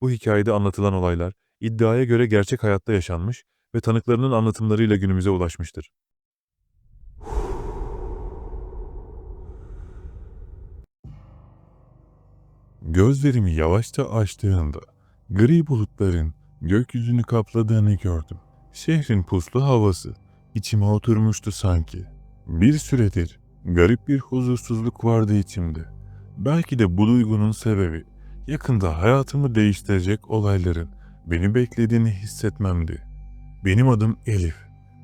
Bu hikayede anlatılan olaylar iddiaya göre gerçek hayatta yaşanmış ve tanıklarının anlatımlarıyla günümüze ulaşmıştır. Gözlerimi yavaşça açtığımda gri bulutların gökyüzünü kapladığını gördüm. Şehrin puslu havası içime oturmuştu sanki. Bir süredir garip bir huzursuzluk vardı içimde. Belki de bu duygunun sebebi yakında hayatımı değiştirecek olayların beni beklediğini hissetmemdi. Benim adım Elif.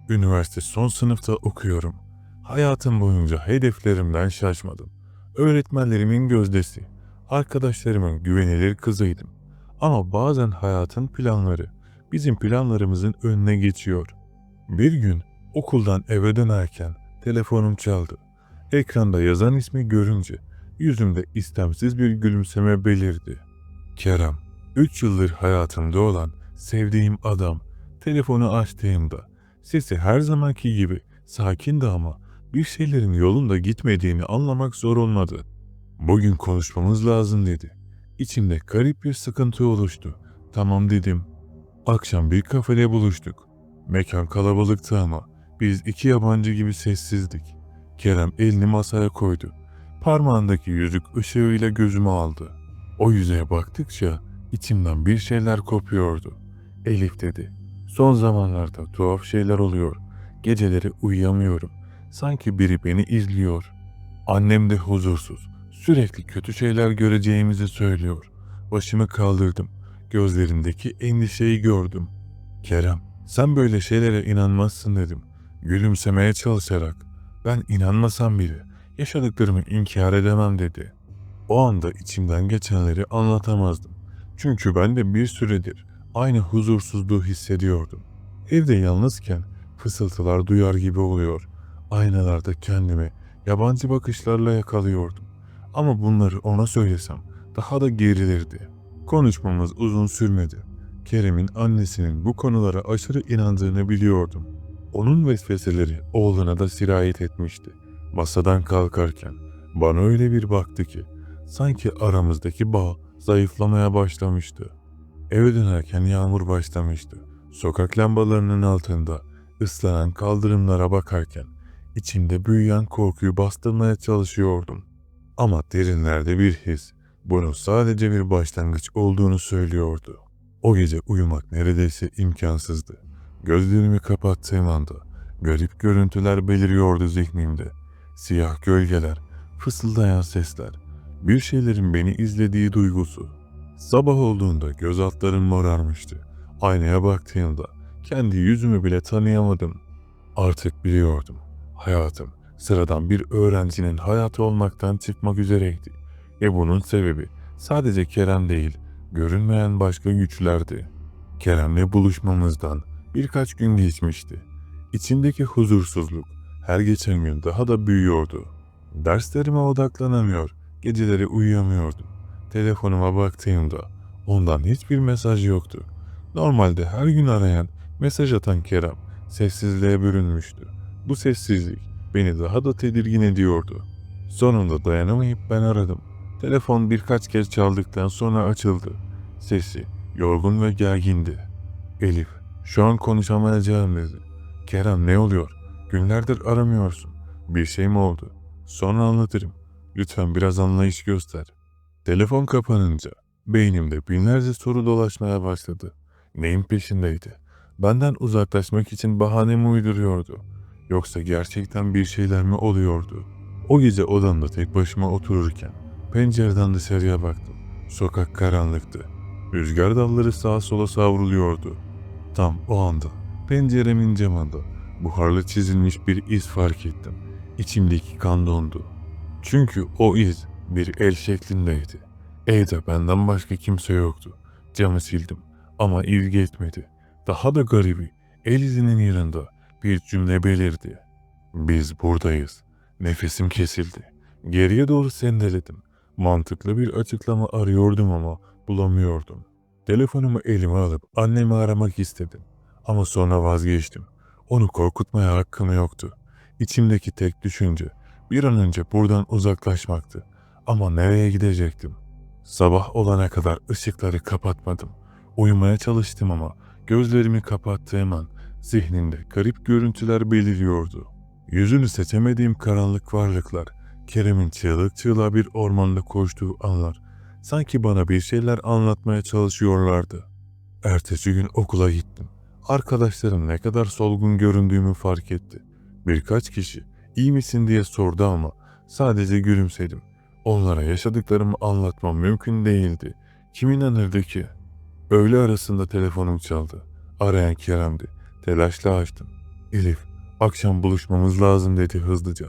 Üniversite son sınıfta okuyorum. Hayatım boyunca hedeflerimden şaşmadım. Öğretmenlerimin gözdesi, arkadaşlarımın güvenilir kızıydım. Ama bazen hayatın planları bizim planlarımızın önüne geçiyor. Bir gün okuldan eve dönerken telefonum çaldı. Ekranda yazan ismi görünce yüzümde istemsiz bir gülümseme belirdi. Kerem, 3 yıldır hayatımda olan sevdiğim adam telefonu açtığımda sesi her zamanki gibi sakindi ama bir şeylerin yolunda gitmediğini anlamak zor olmadı. Bugün konuşmamız lazım dedi. İçimde garip bir sıkıntı oluştu. Tamam dedim. Akşam bir kafede buluştuk. Mekan kalabalıktı ama biz iki yabancı gibi sessizdik. Kerem elini masaya koydu. Parmağındaki yüzük ışığıyla gözümü aldı. O yüzeye baktıkça içimden bir şeyler kopuyordu. Elif dedi. Son zamanlarda tuhaf şeyler oluyor. Geceleri uyuyamıyorum. Sanki biri beni izliyor. Annem de huzursuz. Sürekli kötü şeyler göreceğimizi söylüyor. Başımı kaldırdım. Gözlerindeki endişeyi gördüm. Kerem, sen böyle şeylere inanmazsın dedim. Gülümsemeye çalışarak. Ben inanmasam bile yaşadıklarımı inkar edemem dedi. O anda içimden geçenleri anlatamazdım. Çünkü ben de bir süredir aynı huzursuzluğu hissediyordum. Evde yalnızken fısıltılar duyar gibi oluyor. Aynalarda kendimi yabancı bakışlarla yakalıyordum. Ama bunları ona söylesem daha da gerilirdi. Konuşmamız uzun sürmedi. Kerem'in annesinin bu konulara aşırı inandığını biliyordum. Onun vesveseleri oğluna da sirayet etmişti. Masadan kalkarken bana öyle bir baktı ki sanki aramızdaki bağ zayıflamaya başlamıştı. Eve dönerken yağmur başlamıştı. Sokak lambalarının altında ıslanan kaldırımlara bakarken içimde büyüyen korkuyu bastırmaya çalışıyordum. Ama derinlerde bir his bunun sadece bir başlangıç olduğunu söylüyordu. O gece uyumak neredeyse imkansızdı. Gözlerimi kapattığım anda garip görüntüler beliriyordu zihnimde. Siyah gölgeler, fısıldayan sesler, bir şeylerin beni izlediği duygusu. Sabah olduğunda göz altlarım morarmıştı. Aynaya baktığımda kendi yüzümü bile tanıyamadım. Artık biliyordum. Hayatım sıradan bir öğrencinin hayatı olmaktan çıkmak üzereydi. Ve bunun sebebi sadece Kerem değil, görünmeyen başka güçlerdi. Kerem'le buluşmamızdan birkaç gün geçmişti. İçimdeki huzursuzluk her geçen gün daha da büyüyordu. Derslerime odaklanamıyor, geceleri uyuyamıyordum. Telefonuma baktığımda ondan hiçbir mesaj yoktu. Normalde her gün arayan, mesaj atan Kerem sessizliğe bürünmüştü. Bu sessizlik beni daha da tedirgin ediyordu. Sonunda dayanamayıp ben aradım. Telefon birkaç kez çaldıktan sonra açıldı. Sesi yorgun ve gergindi. Elif, şu an konuşamayacağım dedi. Kerem ne oluyor? Günlerdir aramıyorsun. Bir şey mi oldu? Sonra anlatırım. Lütfen biraz anlayış göster. Telefon kapanınca beynimde binlerce soru dolaşmaya başladı. Neyin peşindeydi? Benden uzaklaşmak için bahane mi uyduruyordu? Yoksa gerçekten bir şeyler mi oluyordu? O gece odamda tek başıma otururken pencereden dışarıya baktım. Sokak karanlıktı. Rüzgar dalları sağa sola savruluyordu. Tam o anda penceremin camında buharlı çizilmiş bir iz fark ettim. İçimdeki kan dondu. Çünkü o iz bir el şeklindeydi. Evde benden başka kimse yoktu. Camı sildim ama ilgi etmedi. Daha da garibi el izinin yanında bir cümle belirdi. Biz buradayız. Nefesim kesildi. Geriye doğru sendeledim. Mantıklı bir açıklama arıyordum ama bulamıyordum. Telefonumu elime alıp annemi aramak istedim. Ama sonra vazgeçtim. Onu korkutmaya hakkım yoktu. İçimdeki tek düşünce bir an önce buradan uzaklaşmaktı. Ama nereye gidecektim? Sabah olana kadar ışıkları kapatmadım. Uyumaya çalıştım ama gözlerimi kapattığım an zihnimde garip görüntüler beliriyordu. Yüzünü seçemediğim karanlık varlıklar, Kerem'in çığlık çığlığa bir ormanda koştuğu anlar, sanki bana bir şeyler anlatmaya çalışıyorlardı. Ertesi gün okula gittim. Arkadaşlarım ne kadar solgun göründüğümü fark etti. Birkaç kişi iyi misin diye sordu ama sadece gülümsedim. Onlara yaşadıklarımı anlatmam mümkün değildi. Kim inanırdı ki? Öğle arasında telefonum çaldı. Arayan Kerem'di. Telaşla açtım. Elif, akşam buluşmamız lazım dedi hızlıca.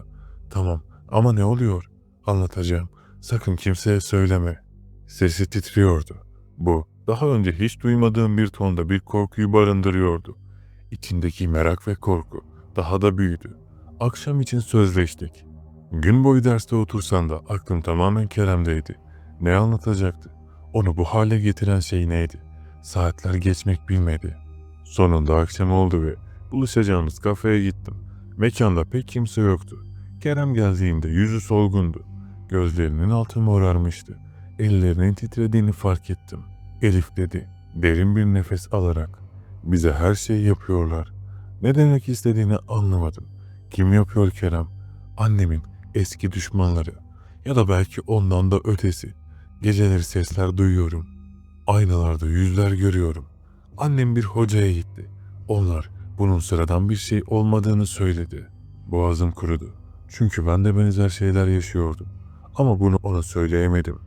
Tamam ama ne oluyor? Anlatacağım. Sakın kimseye söyleme. Sesi titriyordu. Bu, daha önce hiç duymadığım bir tonda bir korkuyu barındırıyordu. İçindeki merak ve korku daha da büyüdü. Akşam için sözleştik. Gün boyu derste otursan da aklım tamamen Kerem'deydi. Ne anlatacaktı? Onu bu hale getiren şey neydi? Saatler geçmek bilmedi. Sonunda akşam oldu ve buluşacağımız kafeye gittim. Mekanda pek kimse yoktu. Kerem geldiğimde yüzü solgundu. Gözlerinin altı morarmıştı. Ellerinin titrediğini fark ettim. Elif dedi, derin bir nefes alarak. Bize her şeyi yapıyorlar. Ne demek istediğini anlamadım. Kim yapıyor Kerem? Annemin eski düşmanları. Ya da belki ondan da ötesi. Geceleri sesler duyuyorum. Aynalarda yüzler görüyorum. Annem bir hocaya gitti. Onlar bunun sıradan bir şey olmadığını söyledi. Boğazım kurudu. Çünkü ben de benzer şeyler yaşıyordum. Ama bunu ona söyleyemedim.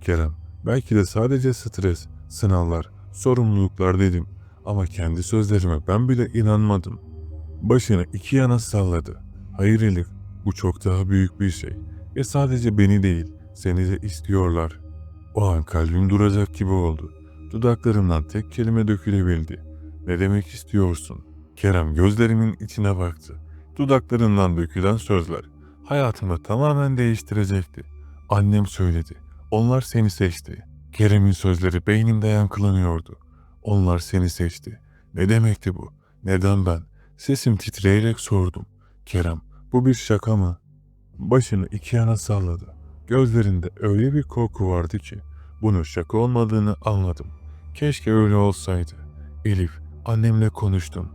Kerem, belki de sadece stres, sınavlar, sorumluluklar dedim. Ama kendi sözlerime ben bile inanmadım. Başını iki yana salladı. Hayır Elif, bu çok daha büyük bir şey. Ve sadece beni değil, seni de istiyorlar. O an kalbim duracak gibi oldu. Dudaklarımdan tek kelime dökülebildi. Ne demek istiyorsun? Kerem gözlerimin içine baktı. Dudaklarından dökülen sözler hayatımı tamamen değiştirecekti. Annem söyledi. Onlar seni seçti. Kerem'in sözleri beynimde yankılanıyordu. Onlar seni seçti. Ne demekti bu? Neden ben? Sesim titreyerek sordum. Kerem, bu bir şaka mı? Başını iki yana salladı. Gözlerinde öyle bir korku vardı ki bunun şaka olmadığını anladım. Keşke öyle olsaydı. Elif, annemle konuştum.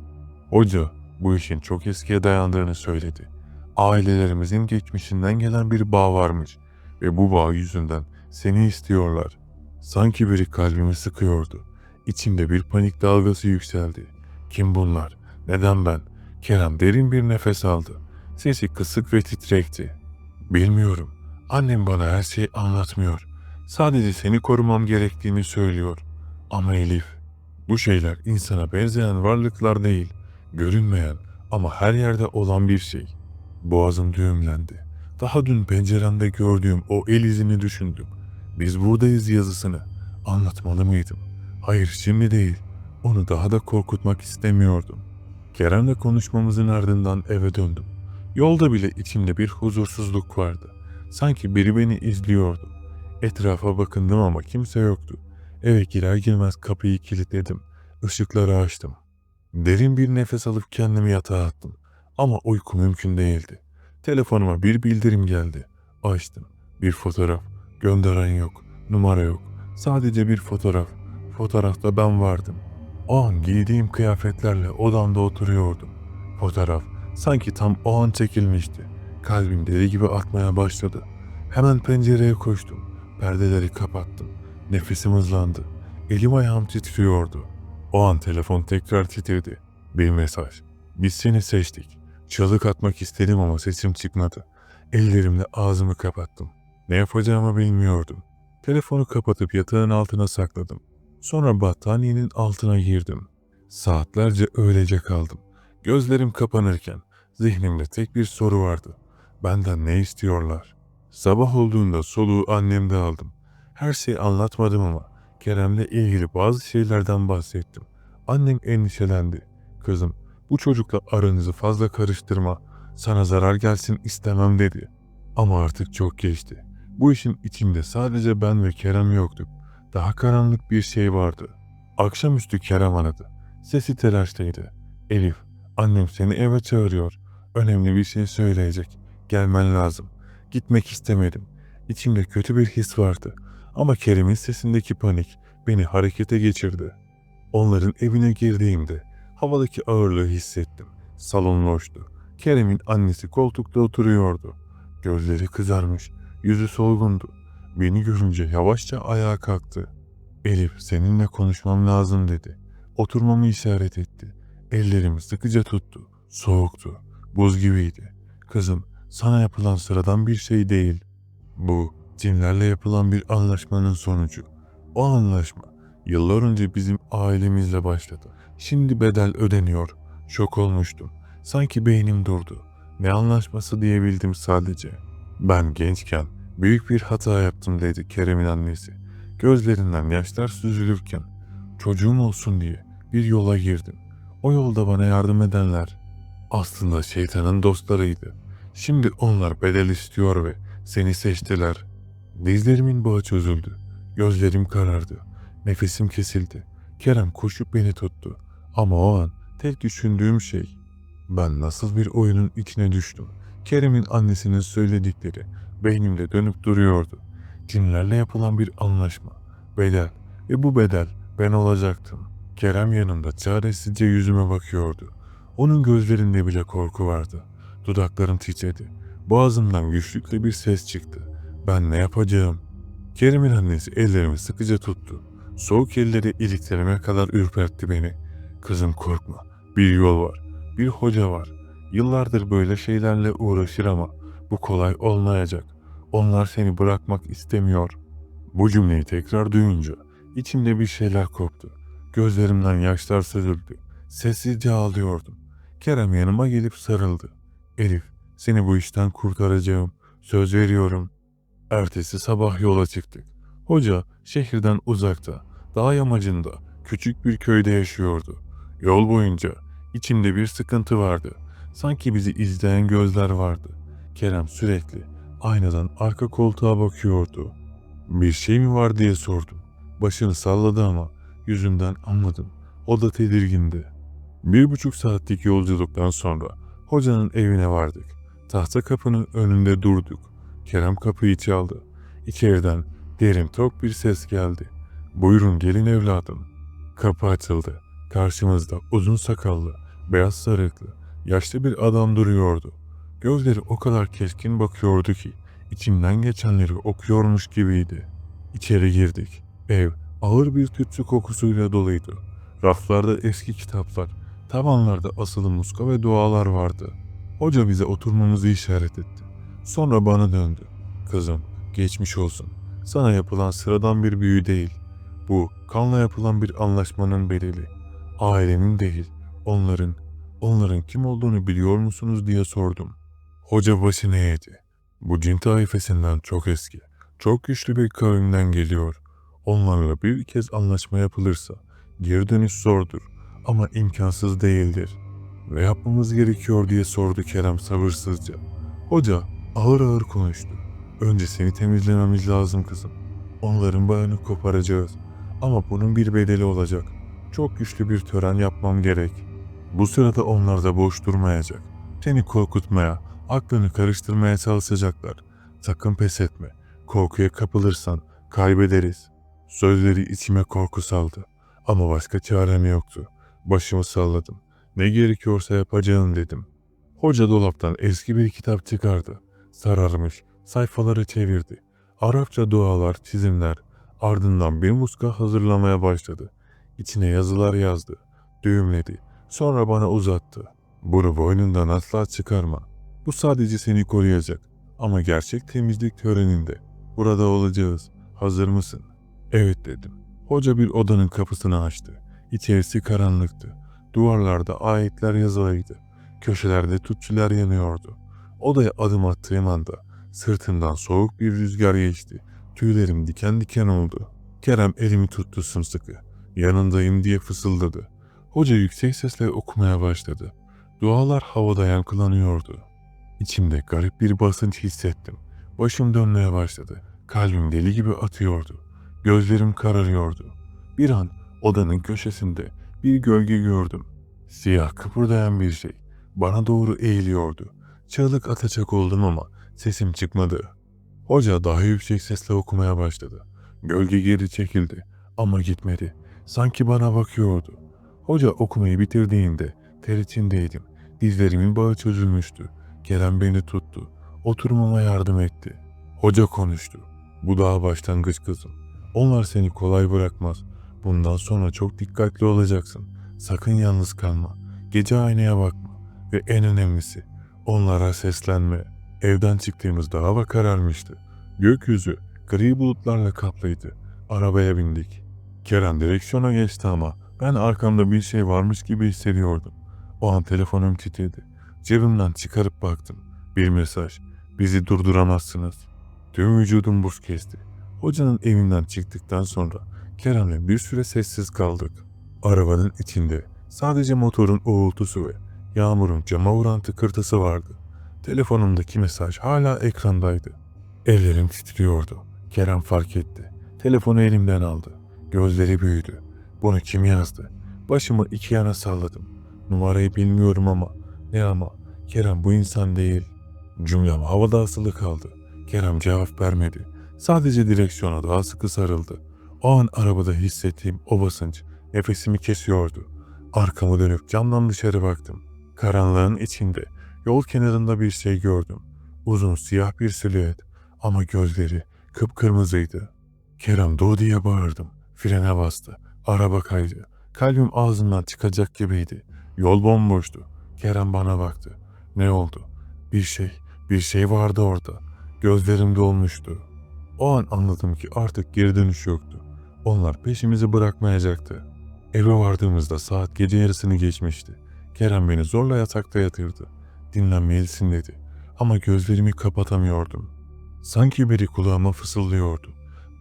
Hoca bu işin çok eskiye dayandığını söyledi. Ailelerimizin geçmişinden gelen bir bağ varmış ve bu bağ yüzünden seni istiyorlar. Sanki biri kalbimi sıkıyordu. İçimde bir panik dalgası yükseldi. Kim bunlar? Neden ben? Kerem derin bir nefes aldı. Sesi kısık ve titrekti. Bilmiyorum. Annem bana her şeyi anlatmıyor. Sadece seni korumam gerektiğini söylüyor. Ama Elif, bu şeyler insana benzeyen varlıklar değil. Görünmeyen ama her yerde olan bir şey. Boğazım düğümlendi. Daha dün penceremde gördüğüm o el izini düşündüm. Biz buradayız yazısını. Anlatmalı mıydım? Hayır şimdi değil. Onu daha da korkutmak istemiyordum. Kerem'le konuşmamızın ardından eve döndüm. Yolda bile içimde bir huzursuzluk vardı. Sanki biri beni izliyordu. Etrafa bakındım ama kimse yoktu. Eve girer girmez kapıyı kilitledim. Işıkları açtım. Derin bir nefes alıp kendimi yatağa attım. Ama uyku mümkün değildi. Telefonuma bir bildirim geldi. Açtım. Bir fotoğraf. Gönderen yok. Numara yok. Sadece bir fotoğraf. Fotoğrafta ben vardım. O an giydiğim kıyafetlerle odamda oturuyordum. Fotoğraf sanki tam o an çekilmişti. Kalbim deli gibi atmaya başladı. Hemen pencereye koştum. Perdeleri kapattım. Nefesim hızlandı. Elim ayağım titriyordu. O an telefon tekrar titredi. Bir mesaj. Biz seni seçtik. Çığlık atmak istedim ama sesim çıkmadı. Ellerimle ağzımı kapattım. Ne yapacağımı bilmiyordum. Telefonu kapatıp yatağın altına sakladım. Sonra battaniyenin altına girdim. Saatlerce öylece kaldım. Gözlerim kapanırken zihnimde tek bir soru vardı. Benden ne istiyorlar? Sabah olduğunda soluğu annemde aldım. Her şeyi anlatmadım ama Kerem'le ilgili bazı şeylerden bahsettim. Annem endişelendi. Kızım bu çocukla aranızı fazla karıştırma. Sana zarar gelsin istemem dedi. Ama artık çok geçti. Bu işin içinde sadece ben ve Kerem yoktuk. Daha karanlık bir şey vardı. Akşamüstü Kerem aradı. Sesi telaşlıydı. Elif, annem seni eve çağırıyor. Önemli bir şey söyleyecek. Gelmen lazım. Gitmek istemedim. İçimde kötü bir his vardı. Ama Kerem'in sesindeki panik beni harekete geçirdi. Onların evine girdiğimde havadaki ağırlığı hissettim. Salon loştu. Kerem'in annesi koltukta oturuyordu. Gözleri kızarmış, yüzü solgundu. Beni görünce yavaşça ayağa kalktı. Elif seninle konuşmam lazım dedi. Oturmamı işaret etti. Ellerimi sıkıca tuttu. Soğuktu. Buz gibiydi. Kızım sana yapılan sıradan bir şey değil. Bu cinlerle yapılan bir anlaşmanın sonucu. O anlaşma yıllar önce bizim ailemizle başladı. Şimdi bedel ödeniyor. Şok olmuştum. Sanki beynim durdu. Ne anlaşması diyebildim sadece. Ben gençken büyük bir hata yaptım dedi Kerem'in annesi. Gözlerinden yaşlar süzülürken çocuğum olsun diye bir yola girdim. O yolda bana yardım edenler aslında şeytanın dostlarıydı. Şimdi onlar bedel istiyor ve seni seçtiler. Dizlerimin bağı çözüldü. Gözlerim karardı. Nefesim kesildi. Kerem koşup beni tuttu. Ama o an tek düşündüğüm şey ben nasıl bir oyunun içine düştüm. Kerem'in annesinin söyledikleri beynimde dönüp duruyordu. Cinlerle yapılan bir anlaşma, bedel ve bu bedel ben olacaktım. Kerem yanında çaresizce yüzüme bakıyordu. Onun gözlerinde bile korku vardı. Dudaklarım titredi. Boğazımdan güçlükle bir ses çıktı. Ben ne yapacağım? Kerem'in annesi ellerimi sıkıca tuttu. Soğuk elleri iliklerime kadar ürpertti beni. Kızım korkma. Bir yol var. Bir hoca var. Yıllardır böyle şeylerle uğraşır ama bu kolay olmayacak. Onlar seni bırakmak istemiyor. Bu cümleyi tekrar duyunca içimde bir şeyler koptu. Gözlerimden yaşlar süzüldü. Sessizce ağlıyordum. Kerem yanıma gelip sarıldı. Elif, seni bu işten kurtaracağım. Söz veriyorum. Ertesi sabah yola çıktık. Hoca şehirden uzakta, dağ yamacında, küçük bir köyde yaşıyordu. Yol boyunca içimde bir sıkıntı vardı. Sanki bizi izleyen gözler vardı. Kerem sürekli aynadan arka koltuğa bakıyordu. Bir şey mi var diye sordum. Başını salladı ama yüzümden anladım. O da tedirgindi. Bir buçuk saatlik yolculuktan sonra hocanın evine vardık. Tahta kapının önünde durduk. Kerem kapıyı çaldı. İçeriden derin tok bir ses geldi. Buyurun gelin evladım. Kapı açıldı. Karşımızda uzun sakallı, beyaz sarıklı, yaşlı bir adam duruyordu. Gözleri o kadar keskin bakıyordu ki içimden geçenleri okuyormuş gibiydi. İçeri girdik. Ev ağır bir tütsü kokusuyla doluydu. Raflarda eski kitaplar, tavanlarda asılı muska ve dualar vardı. Hoca bize oturmamızı işaret etti. Sonra bana döndü. Kızım, geçmiş olsun. Sana yapılan sıradan bir büyü değil. Bu kanla yapılan bir anlaşmanın bedeli. Ailenin değil, onların, onların kim olduğunu biliyor musunuz diye sordum. Hoca başını eğdi. Bu cin taifesinden çok eski, çok güçlü bir kavimden geliyor. Onlarla bir kez anlaşma yapılırsa geri dönüş zordur ama imkansız değildir. Ne yapmamız gerekiyor diye sordu Kerem sabırsızca. Hoca ağır ağır konuştu. Önce seni temizlememiz lazım kızım. Onların bağını koparacağız. Ama bunun bir bedeli olacak. Çok güçlü bir tören yapmam gerek. Bu sırada onlar da boş durmayacak. Seni korkutmaya, aklını karıştırmaya çalışacaklar. Sakın pes etme. Korkuya kapılırsan kaybederiz. Sözleri içime korku saldı. Ama başka çarem yoktu. Başımı salladım. Ne gerekiyorsa yapacağım dedim. Hoca dolaptan eski bir kitap çıkardı. Sararmış, sayfaları çevirdi. Arapça dualar, çizimler, ardından bir muska hazırlamaya başladı. İçine yazılar yazdı, düğümledi. Sonra bana uzattı. Bunu boynundan asla çıkarma. Bu sadece seni koruyacak. Ama gerçek temizlik töreninde. Burada olacağız. Hazır mısın? Evet dedim. Hoca bir odanın kapısını açtı. İçerisi karanlıktı. Duvarlarda ayetler yazılıydı. Köşelerde tütsüler yanıyordu. Odaya adım attığım anda sırtımdan soğuk bir rüzgar geçti. Tüylerim diken diken oldu. Kerem elimi tuttu sımsıkı. Yanındayım diye fısıldadı. Hoca yüksek sesle okumaya başladı. Dualar havada yankılanıyordu. İçimde garip bir basınç hissettim. Başım dönmeye başladı. Kalbim deli gibi atıyordu. Gözlerim kararıyordu. Bir an odanın köşesinde bir gölge gördüm. Siyah kıpırdayan bir şey bana doğru eğiliyordu. Çığlık atacak oldum ama sesim çıkmadı. Hoca daha yüksek sesle okumaya başladı. Gölge geri çekildi ama gitmedi. Sanki bana bakıyordu. Hoca okumayı bitirdiğinde ter içindeydim. Dizlerimin bağı çözülmüştü. Kerem beni tuttu. Oturmama yardım etti. Hoca konuştu. Bu daha başlangıç kızım. Onlar seni kolay bırakmaz. Bundan sonra çok dikkatli olacaksın. Sakın yalnız kalma. Gece aynaya bakma. Ve en önemlisi onlara seslenme. Evden çıktığımızda hava kararmıştı. Gökyüzü gri bulutlarla kaplıydı. Arabaya bindik. Kerem direksiyona geçti ama ben arkamda bir şey varmış gibi hissediyordum. O an telefonum titredi. Cebimden çıkarıp baktım. Bir mesaj. Bizi durduramazsınız. Tüm vücudum buz kesti. Hocanın evinden çıktıktan sonra Kerem'le bir süre sessiz kaldık. Arabanın içinde sadece motorun uğultusu ve yağmurun cama vuran tıkırtısı vardı. Telefonumdaki mesaj hala ekrandaydı. Ellerim titriyordu. Kerem fark etti. Telefonu elimden aldı. Gözleri büyüdü. Bunu kim yazdı? Başımı iki yana salladım. Numarayı bilmiyorum ama ne ama Kerem bu insan değil. Cümlem havada asılı kaldı. Kerem cevap vermedi. Sadece direksiyona daha sıkı sarıldı. O an arabada hissettiğim o basınç nefesimi kesiyordu. Arkamı dönüp camdan dışarı baktım. Karanlığın içinde yol kenarında bir şey gördüm. Uzun siyah bir silüet ama gözleri kıpkırmızıydı. Kerem dur diye bağırdım. Frene bastı. Araba kaydı. Kalbim ağzımdan çıkacak gibiydi. Yol bomboştu. Kerem bana baktı. Ne oldu? Bir şey, bir şey vardı orada. Gözlerim dolmuştu. O an anladım ki artık geri dönüş yoktu. Onlar peşimizi bırakmayacaktı. Eve vardığımızda saat gece yarısını geçmişti. Kerem beni zorla yatakta yatırdı. Dinlenmelisin dedi. Ama gözlerimi kapatamıyordum. Sanki biri kulağıma fısıldıyordu.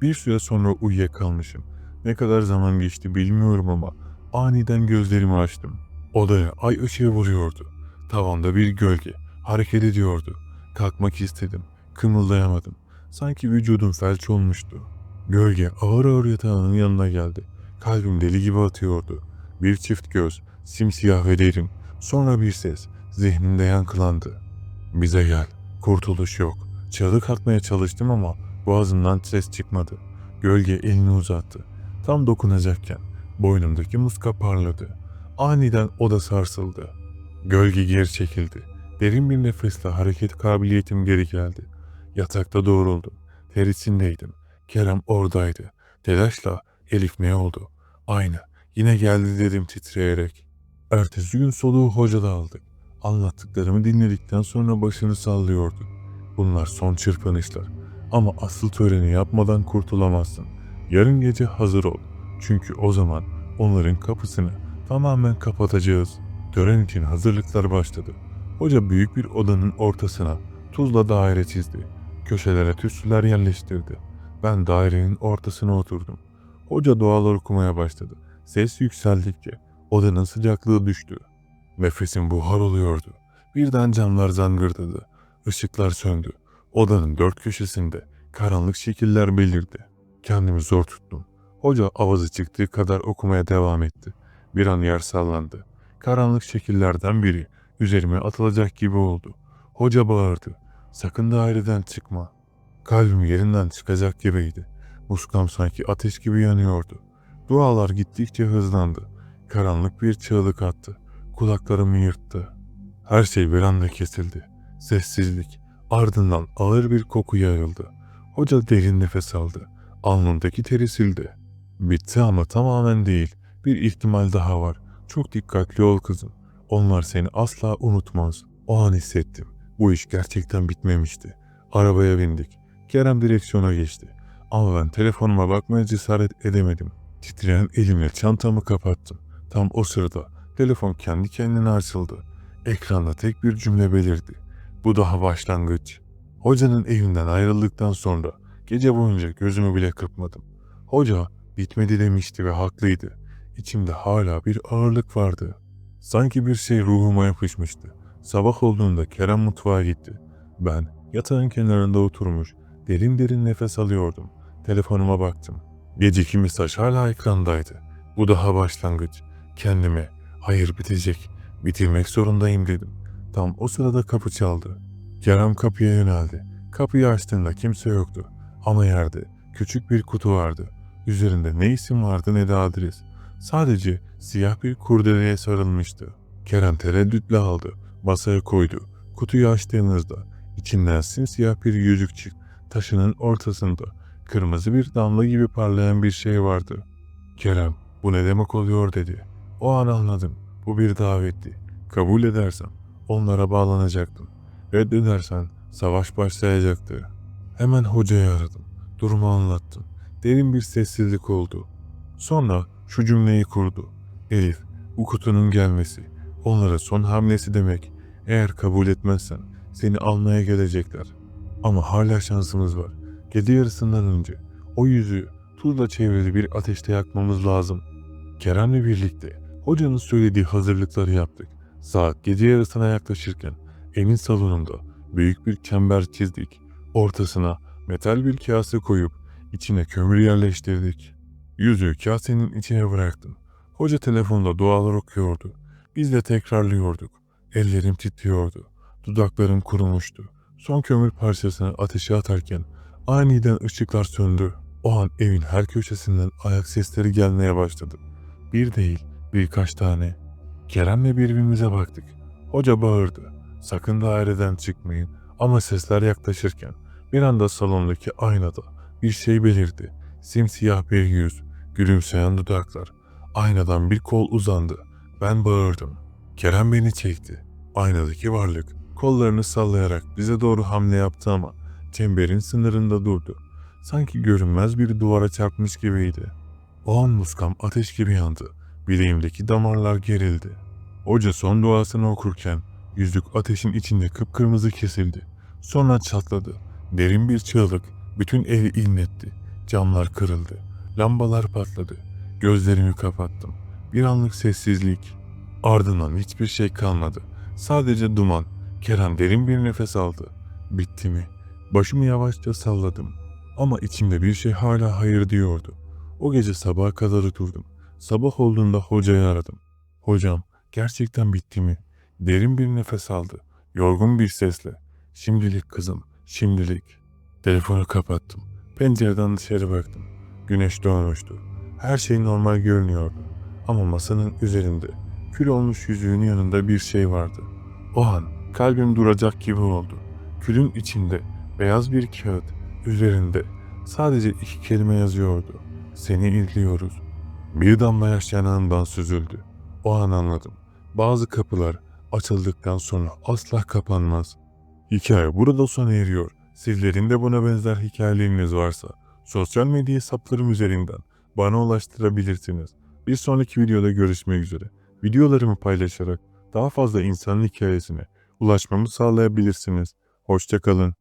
Bir süre sonra uyuyakalmışım. Ne kadar zaman geçti bilmiyorum ama aniden gözlerimi açtım. Odaya ay ışığı vuruyordu. Tavanda bir gölge hareket ediyordu. Kalkmak istedim. Kımıldayamadım. Sanki vücudum felç olmuştu. Gölge ağır ağır yatağının yanına geldi. Kalbim deli gibi atıyordu. Bir çift göz, simsiyah ve derin. Sonra bir ses, zihnimde yankılandı. Bize gel, kurtuluş yok. Çığlık atmaya çalıştım ama boğazımdan ses çıkmadı. Gölge elini uzattı. Tam dokunacakken boynumdaki muska parladı. Aniden oda sarsıldı. Gölge geri çekildi. Derin bir nefesle hareket kabiliyetim geri geldi. Yatakta doğruldum. Ter içindeydim. Kerem oradaydı. Telaşla Elif ne oldu? Aynı. Yine geldi dedim titreyerek. Ertesi gün soluğu hocada aldık. Anlattıklarımı dinledikten sonra başını sallıyordu. Bunlar son çırpınışlar. Ama asıl töreni yapmadan kurtulamazsın. Yarın gece hazır ol. Çünkü o zaman onların kapısını tamamen kapatacağız. Tören için hazırlıklar başladı. Hoca büyük bir odanın ortasına tuzla daire çizdi. Köşelere tütsüler yerleştirdi. Ben dairenin ortasına oturdum. Hoca dualar okumaya başladı. Ses yükseldikçe odanın sıcaklığı düştü. Nefesim buhar oluyordu. Birden camlar zangırdadı. Işıklar söndü. Odanın dört köşesinde karanlık şekiller belirdi. Kendimi zor tuttum. Hoca avazı çıktığı kadar okumaya devam etti. Bir an yer sallandı. Karanlık şekillerden biri üzerime atılacak gibi oldu. Hoca bağırdı. Sakın daireden çıkma. Kalbim yerinden çıkacak gibiydi. Muskam sanki ateş gibi yanıyordu. Dualar gittikçe hızlandı. Karanlık bir çığlık attı. Kulaklarımı yırttı. Her şey bir anda kesildi. Sessizlik. Ardından ağır bir koku yayıldı. Hoca derin nefes aldı. Alnındaki teri sildi. Bitti ama tamamen değil. Bir ihtimal daha var. Çok dikkatli ol kızım. Onlar seni asla unutmaz. O an hissettim. Bu iş gerçekten bitmemişti. Arabaya bindik. Kerem direksiyona geçti. Ama ben telefonuma bakmaya cesaret edemedim. Titreyen elimle çantamı kapattım. Tam o sırada telefon kendi kendine açıldı. Ekranda tek bir cümle belirdi. Bu daha başlangıç. Hocanın evinden ayrıldıktan sonra gece boyunca gözümü bile kırpmadım. Hoca bitmedi demişti ve haklıydı. İçimde hala bir ağırlık vardı. Sanki bir şey ruhuma yapışmıştı. Sabah olduğunda Kerem mutfağa gitti. Ben yatağın kenarında oturmuş derin derin nefes alıyordum. Telefonuma baktım. Geceki mesaj hala ekrandaydı. Bu daha başlangıç. Kendime hayır bitecek, bitirmek zorundayım dedim. Tam o sırada kapı çaldı. Kerem kapıya yöneldi. Kapıyı açtığında kimse yoktu. Ama yerde küçük bir kutu vardı. Üzerinde ne isim vardı ne de adres. Sadece siyah bir kurdeleye sarılmıştı. Kerem tereddütle aldı. Masaya koydu. Kutuyu açtığınızda içinden simsiyah bir yüzük çıktı. Taşının ortasında kırmızı bir damla gibi parlayan bir şey vardı. Kerem bu ne demek oluyor dedi. O an anladım. Bu bir davetti. Kabul edersem onlara bağlanacaktım. Reddedersen savaş başlayacaktı. Hemen hocayı aradım. Durumu anlattım. Derin bir sessizlik oldu. Sonra şu cümleyi kurdu. Elif, bu kutunun gelmesi, onlara son hamlesi demek. Eğer kabul etmezsen seni almaya gelecekler. Ama hala şansımız var. Gece yarısından önce o yüzüğü tuzla çevrili bir ateşte yakmamız lazım. Kerem'le birlikte hocanın söylediği hazırlıkları yaptık. Saat gece yarısına yaklaşırken evin salonunda büyük bir çember çizdik. Ortasına metal bir kase koyup içine kömür yerleştirdik. Yüzüğü kasenin içine bıraktım. Hoca telefonda dualar okuyordu. Biz de tekrarlıyorduk. Ellerim titriyordu. Dudaklarım kurumuştu. Son kömür parçasını ateşe atarken aniden ışıklar söndü. O an evin her köşesinden ayak sesleri gelmeye başladı. Bir değil, birkaç tane. Kerem'le birbirimize baktık. Hoca bağırdı. Sakın daireden çıkmayın. Ama sesler yaklaşırken bir anda salondaki aynada bir şey belirdi. Simsiyah bir yüz, gülümseyen dudaklar. Aynadan bir kol uzandı. Ben bağırdım. Kerem beni çekti. Aynadaki varlık kollarını sallayarak bize doğru hamle yaptı ama çemberin sınırında durdu. Sanki görünmez bir duvara çarpmış gibiydi. O an muskam ateş gibi yandı. Bileğimdeki damarlar gerildi. Hoca son duasını okurken yüzük ateşin içinde kıpkırmızı kesildi. Sonra çatladı. Derin bir çığlık bütün evi inletti. Camlar kırıldı. Lambalar patladı. Gözlerimi kapattım. Bir anlık sessizlik. Ardından hiçbir şey kalmadı. Sadece duman. Kerem derin bir nefes aldı. Bitti mi? Başımı yavaşça salladım. Ama içimde bir şey hala hayır diyordu. O gece sabaha kadar oturdum. Sabah olduğunda hocayı aradım. Hocam gerçekten bitti mi? Derin bir nefes aldı. Yorgun bir sesle. Şimdilik kızım, şimdilik. Telefonu kapattım. Pencereden dışarı baktım. Güneş doğmuştu. Her şey normal görünüyordu. Ama masanın üzerinde kül olmuş yüzüğün yanında bir şey vardı. O an kalbim duracak gibi oldu. Külün içinde beyaz bir kağıt üzerinde sadece iki kelime yazıyordu. Seni izliyoruz. Bir damla yaş yanağımdan süzüldü. O an anladım. Bazı kapılar açıldıktan sonra asla kapanmaz. Hikaye burada sona eriyor. Sizlerin de buna benzer hikayeleriniz varsa sosyal medya hesaplarım üzerinden bana ulaştırabilirsiniz. Bir sonraki videoda görüşmek üzere. Videolarımı paylaşarak daha fazla insanın hikayesine ulaşmamı sağlayabilirsiniz. Hoşçakalın.